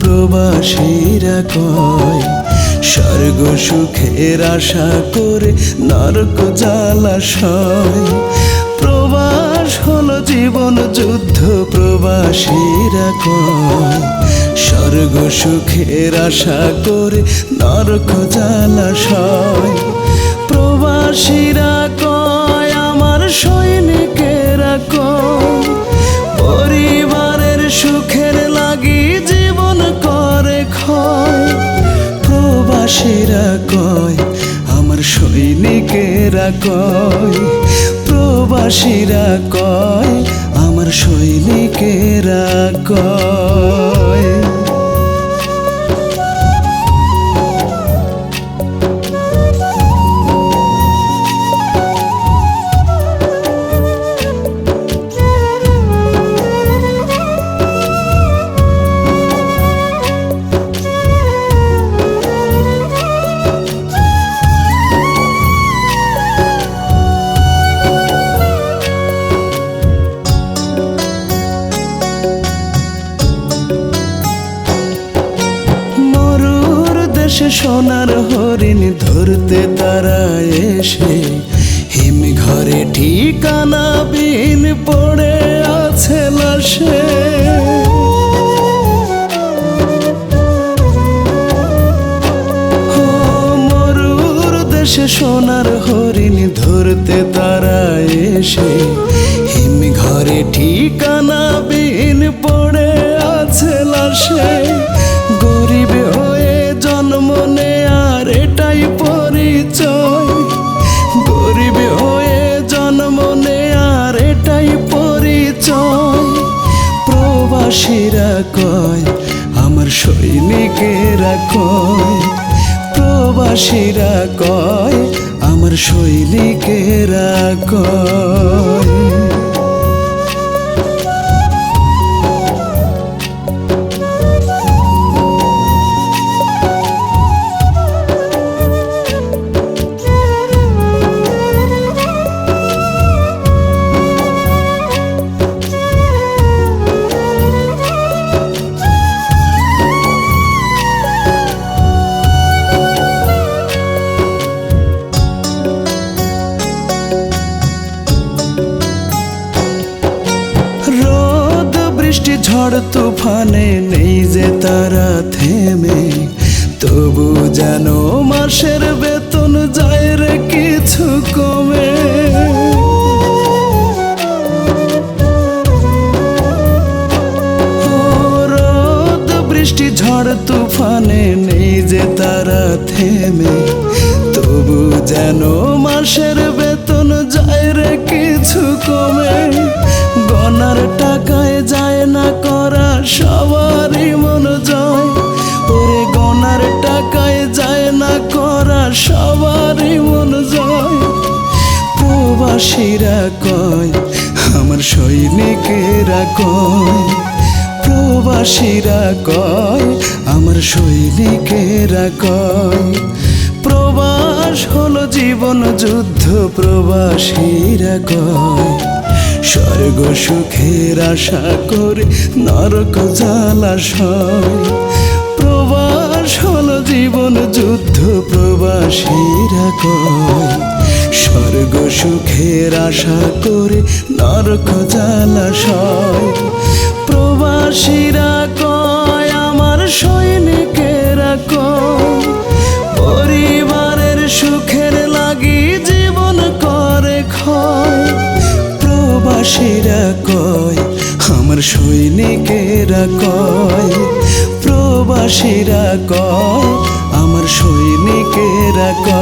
প্রবাসীরা কয় স্বর্গ সুখের আশা করে নরক জ্বালাশয় প্রবাস হলো জীবন যুদ্ধ প্রবাসীরা কয় স্বর্গ সুখের আশা করে নরক জ্বালাশয় প্রবাসীরা কয়, আমার সৈনিকেরা সৈনিকেরা কয় প্রবাসীরা কয় আমার সৈনিকেরা কয়। সোনার হরিণ ধরতে তারা এসে হিম ঘরে ঠিকানা বিন পড়ে আছে লাশে। দেশে সোনার হরিণ ধরতে তারা এসে হিম ঘরে ঠিকানা বিন পড়ে সৈনিকেরা কয় প্রবাসীরা কয় আমার শৈলীকেরা কয়। বৃষ্টি, ঝড়, তুফানে নেই যে তারা থেমে। তবু যেন মাসের বেতন যায় রে কিছু কমে। বৃষ্টি, ঝড়, তুফানে নেই যে তারা থেমে। তবু যেন মাসের বেতন যায় রে কিছু কমে। গনার করা সবারই মন জয়। ওরে গনার টাকায় যায় না করা সবারই মন জয়। প্রবাসীরা কয়, আমার সৈনিকেরা কয়। প্রবাসীরা কয়, আমার সৈনিকেরা কয়। প্রবাস হলো জীবন, যুদ্ধ প্রবাসীরা কয়। স্বর্গ সুখের আশা করে নরক জালাশয় প্রবাস হলো জীবন, যুদ্ধ প্রবাসীরা কয় স্বর্গ সুখের আশা করে নরক জালাশয় প্রবাসীরা কয় প্রবাসীরা কয় আমার সৈনিকেরা কয় প্রবাসীরা কয় আমার সৈনিকেরা কয়।